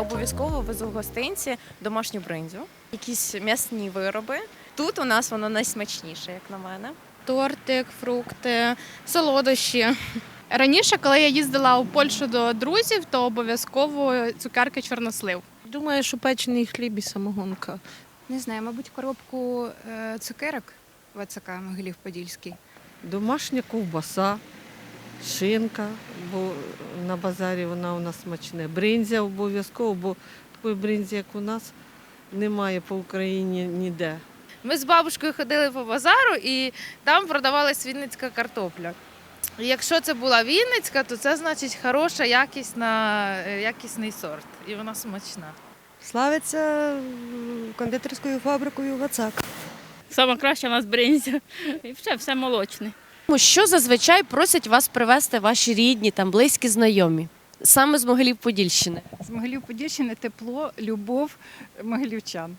обов'язково везу в гостинці домашню бриндзю, якісь м'ясні вироби. Тут у нас воно найсмачніше, як на мене. тортик, фрукти, солодощі. Раніше, коли я їздила у Польщу до друзів, то обов'язково цукерки чорнослив. Думаю, що печений хліб і самогонка. Не знаю, мабуть, коробку е, цукерок в АЦК Могилів-Подільський. Домашня ковбаса, шинка, бо на базарі вона у нас смачне. Бринзя обов'язково, бо такої бринзі, як у нас, немає по Україні ніде. Ми з бабушкою ходили по базару і там продавалась вінницька картопля. І якщо це була вінницька, то це значить хороша, якісна, е, якісний сорт. І вона смачна. Славиться кондитерською фабрикою Вацак. Саме краще у нас бринзя. І все, все молочне. Що зазвичай просять вас привезти ваші рідні, там близькі знайомі? Саме з Могилів Подільщини. З Могилів-Подільщини тепло, любов могилівчан.